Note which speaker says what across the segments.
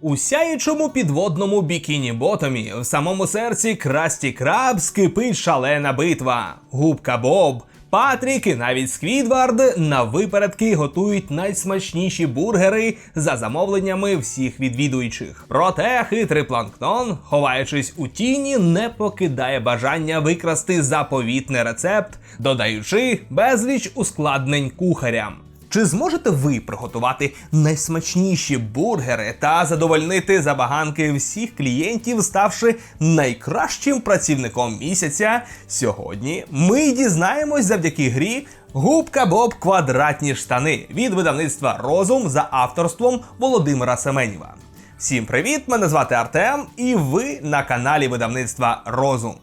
Speaker 1: У сяючому підводному бікіні ботомі в самому серці Красті Краб скипить шалена битва. Губка Боб, Патрік і навіть Сквідвард на випередки готують найсмачніші бургери за замовленнями всіх відвідуючих. Проте хитрий планктон, ховаючись у тіні, не покидає бажання викрасти заповітний рецепт, додаючи безліч ускладнень кухарям. Чи зможете ви приготувати найсмачніші бургери та задовольнити забаганки всіх клієнтів, ставши найкращим працівником місяця? Сьогодні ми дізнаємось завдяки грі Губка Боб Квадратні штани від видавництва Розум за авторством Володимира Семенєва. Всім привіт! Мене звати Артем, і ви на каналі видавництва Розум.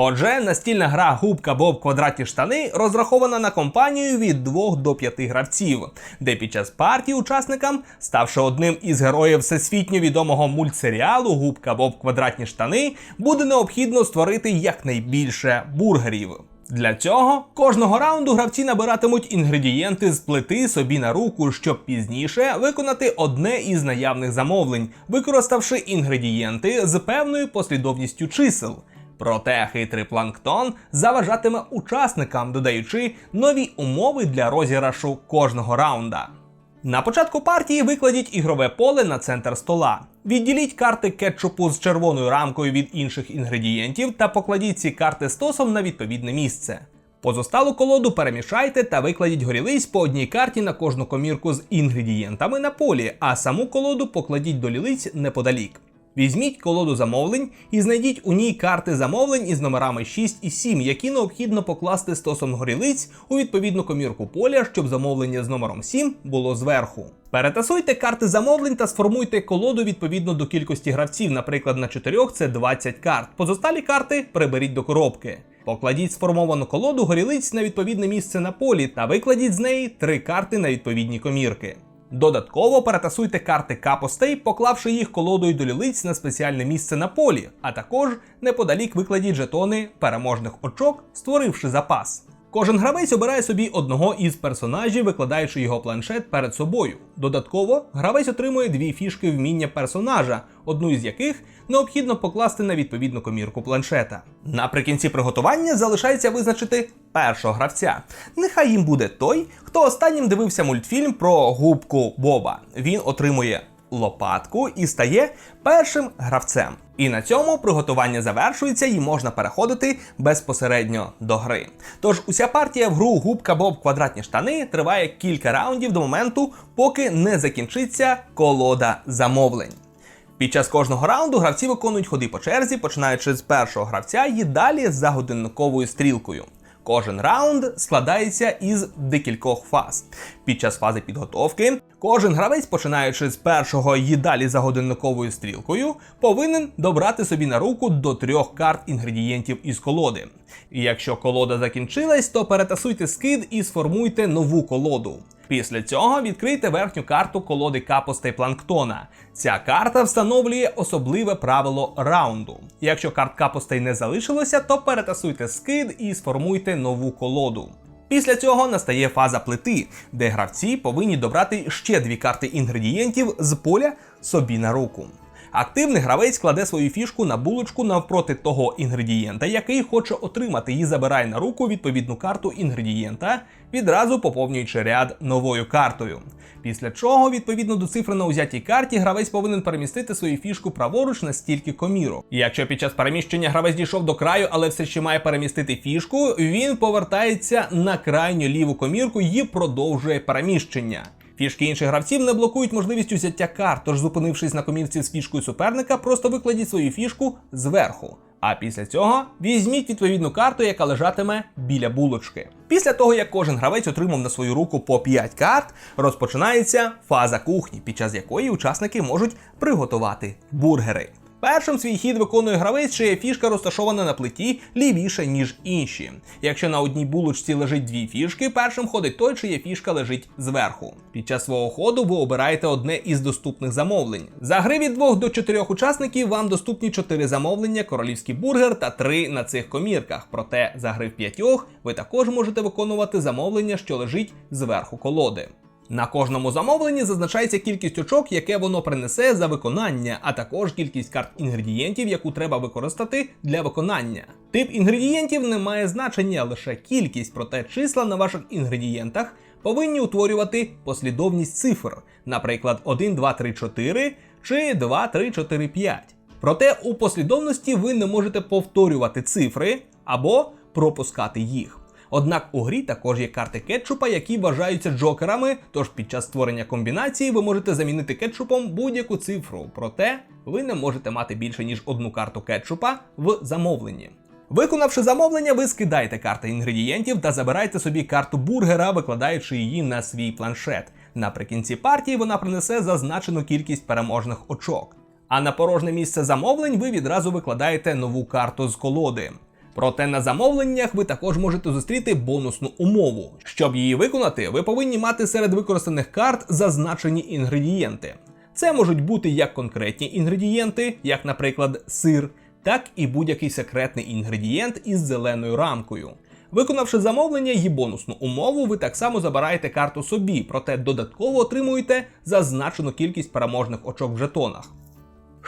Speaker 1: Отже, настільна гра Губка Боб Квадратні штани розрахована на компанію від 2 до 5 гравців, де під час партії учасникам, ставши одним із героїв всесвітньо відомого мультсеріалу Губка Боб Квадратні штани, буде необхідно створити якнайбільше бургерів. Для цього кожного раунду гравці набиратимуть інгредієнти з плити собі на руку, щоб пізніше виконати одне із наявних замовлень, використавши інгредієнти з певною послідовністю чисел. Проте хитрий планктон заважатиме учасникам, додаючи нові умови для розіграшу кожного раунда. На початку партії викладіть ігрове поле на центр стола. Відділіть карти кетчупу з червоною рамкою від інших інгредієнтів та покладіть ці карти стосом на відповідне місце. Позосталу колоду перемішайте та викладіть горілиць по одній карті на кожну комірку з інгредієнтами на полі, а саму колоду покладіть до лілиць неподалік. Візьміть колоду замовлень і знайдіть у ній карти замовлень із номерами 6 і 7, які необхідно покласти стосом горілиць у відповідну комірку поля, щоб замовлення з номером 7 було зверху. Перетасуйте карти замовлень та сформуйте колоду відповідно до кількості гравців. Наприклад, на 4 це 20 карт. Позосталі карти приберіть до коробки. Покладіть сформовану колоду горілиць на відповідне місце на полі та викладіть з неї три карти на відповідні комірки. Додатково перетасуйте карти капостей, поклавши їх колодою до лілиць на спеціальне місце на полі, а також неподалік викладіть жетони переможних очок, створивши запас. Кожен гравець обирає собі одного із персонажів, викладаючи його планшет перед собою. Додатково, гравець отримує дві фішки вміння персонажа, одну із яких необхідно покласти на відповідну комірку планшета. Наприкінці приготування залишається визначити першого гравця. Нехай їм буде той, хто останнім дивився мультфільм про губку Боба. Він отримує лопатку і стає першим гравцем. І на цьому приготування завершується і можна переходити безпосередньо до гри. Тож уся партія в гру Губка Боб Квадратні штани триває кілька раундів до моменту, поки не закінчиться колода замовлень. Під час кожного раунду гравці виконують ходи по черзі, починаючи з першого гравця і далі за годинниковою стрілкою. Кожен раунд складається із декількох фаз. Під час фази підготовки кожен гравець, починаючи з першого і далі за годинниковою стрілкою, повинен добрати собі на руку до трьох карт інгредієнтів із колоди. І якщо колода закінчилась, то перетасуйте скид і сформуйте нову колоду. Після цього відкрийте верхню карту колоди капостей планктона. Ця карта встановлює особливе правило раунду. Якщо карт капостей не залишилося, то перетасуйте скид і сформуйте нову колоду. Після цього настає фаза плити, де гравці повинні добрати ще дві карти інгредієнтів з поля собі на руку. Активний гравець кладе свою фішку на булочку навпроти того інгредієнта, який хоче отримати, і забирає на руку відповідну карту інгредієнта, відразу поповнюючи ряд новою картою. Після чого, відповідно до цифри на узятій карті, гравець повинен перемістити свою фішку праворуч на стільки комірок. Якщо під час переміщення гравець дійшов до краю, але все ще має перемістити фішку, він повертається на крайню ліву комірку і продовжує переміщення. Фішки інших гравців не блокують можливість узяття карт, тож зупинившись на комірці з фішкою суперника, просто викладіть свою фішку зверху. А після цього візьміть відповідну карту, яка лежатиме біля булочки. Після того, як кожен гравець отримав на свою руку по 5 карт, розпочинається фаза кухні, під час якої учасники можуть приготувати бургери. Першим свій хід виконує гравець, чия фішка розташована на плиті лівіше, ніж інші. Якщо на одній булочці лежить дві фішки, першим ходить той, чия фішка лежить зверху. Під час свого ходу ви обираєте одне із доступних замовлень. За гри від 2 до 4 учасників вам доступні 4 замовлення, королівський бургер та 3 на цих комірках. Проте за гри в п'ятьох ви також можете виконувати замовлення, що лежить зверху колоди. На кожному замовленні зазначається кількість очок, яке воно принесе за виконання, а також кількість карт інгредієнтів, яку треба використати для виконання. Тип інгредієнтів не має значення лише кількість, проте числа на ваших інгредієнтах повинні утворювати послідовність цифр, наприклад, 1, 2, 3, 4 чи 2, 3, 4, 5. Проте у послідовності ви не можете повторювати цифри або пропускати їх. Однак у грі також є карти кетчупа, які вважаються джокерами, тож під час створення комбінації ви можете замінити кетчупом будь-яку цифру, проте ви не можете мати більше ніж одну карту кетчупа в замовленні. Виконавши замовлення, ви скидаєте карти інгредієнтів та забираєте собі карту бургера, викладаючи її на свій планшет. Наприкінці партії вона принесе зазначену кількість переможних очок. А на порожнє місце замовлень ви відразу викладаєте нову карту з колоди. Проте на замовленнях ви також можете зустріти бонусну умову. Щоб її виконати, ви повинні мати серед використаних карт зазначені інгредієнти. Це можуть бути як конкретні інгредієнти, як, наприклад, сир, так і будь-який секретний інгредієнт із зеленою рамкою. Виконавши замовлення і бонусну умову, ви так само забираєте карту собі, проте додатково отримуєте зазначену кількість переможних очок в жетонах.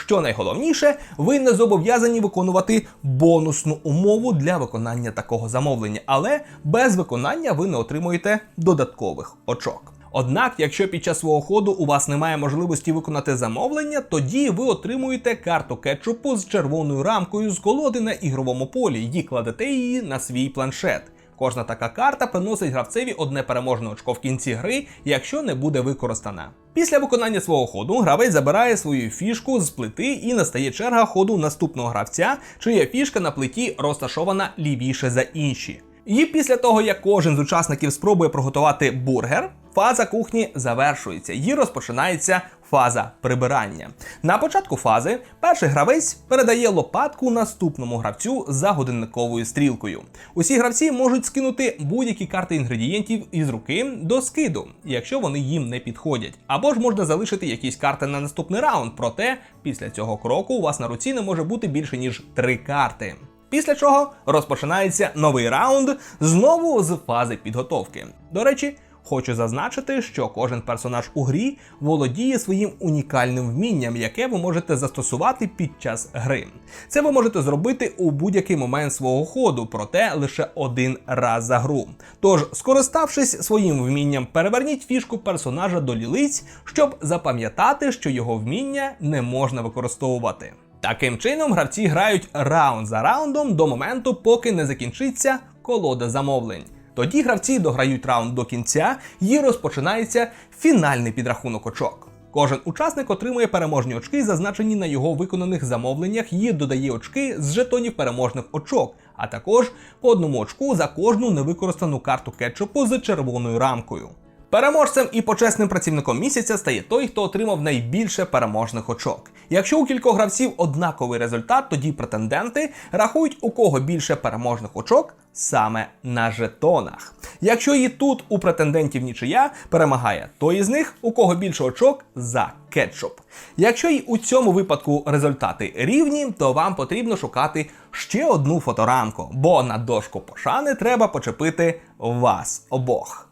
Speaker 1: Що найголовніше, ви не зобов'язані виконувати бонусну умову для виконання такого замовлення, але без виконання ви не отримуєте додаткових очок. Однак, якщо під час свого ходу у вас немає можливості виконати замовлення, тоді ви отримуєте карту кетчупу з червоною рамкою з колоди на ігровому полі і кладете її на свій планшет. Кожна така карта приносить гравцеві одне переможне очко в кінці гри, якщо не буде використана. Після виконання свого ходу гравець забирає свою фішку з плити і настає черга ходу наступного гравця, чия фішка на плиті розташована лівіше за інші. І після того, як кожен з учасників спробує приготувати бургер, фаза кухні завершується і розпочинається фаза прибирання. На початку фази перший гравець передає лопатку наступному гравцю за годинниковою стрілкою. Усі гравці можуть скинути будь-які карти інгредієнтів із руки до скиду, якщо вони їм не підходять. Або ж можна залишити якісь карти на наступний раунд, проте після цього кроку у вас на руці не може бути більше ніж три карти. Після чого розпочинається новий раунд знову з фази підготовки. До речі, хочу зазначити, що кожен персонаж у грі володіє своїм унікальним вмінням, яке ви можете застосувати під час гри. Це ви можете зробити у будь-який момент свого ходу, проте лише один раз за гру. Тож, скориставшись своїм вмінням, переверніть фішку персонажа до лілиць, щоб запам'ятати, що його вміння не можна використовувати. Таким чином, гравці грають раунд за раундом до моменту, поки не закінчиться колода замовлень. Тоді гравці дограють раунд до кінця і розпочинається фінальний підрахунок очок. Кожен учасник отримує переможні очки, зазначені на його виконаних замовленнях, і додає очки з жетонів переможних очок, а також по одному очку за кожну невикористану карту кетчупу з червоною рамкою. Переможцем і почесним працівником місяця стає той, хто отримав найбільше переможних очок. Якщо у кількох гравців однаковий результат, тоді претенденти рахують у кого більше переможних очок саме на жетонах. Якщо і тут у претендентів нічия перемагає той із них, у кого більше очок за кетчуп. Якщо й у цьому випадку результати рівні, то вам потрібно шукати ще одну фоторамку, бо на дошку пошани треба почепити вас обох.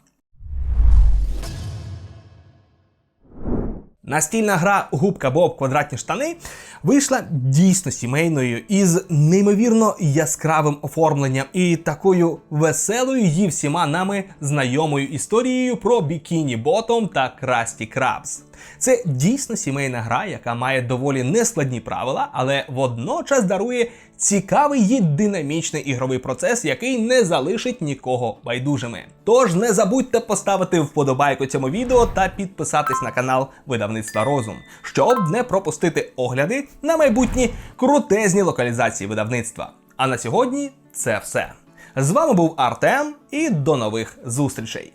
Speaker 1: Настільна гра Губка Боб квадратні штани вийшла дійсно сімейною із неймовірно яскравим оформленням і такою веселою її всіма нами знайомою історією про Бікіні Ботом та Красті Крабс. Це дійсно сімейна гра, яка має доволі нескладні правила, але водночас дарує цікавий і динамічний ігровий процес, який не залишить нікого байдужими. Тож не забудьте поставити вподобайку цьому відео та підписатись на канал видавництва Розум, щоб не пропустити огляди на майбутні крутезні локалізації видавництва. А на сьогодні це все. З вами був Артем і до нових зустрічей.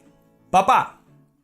Speaker 1: Па-па!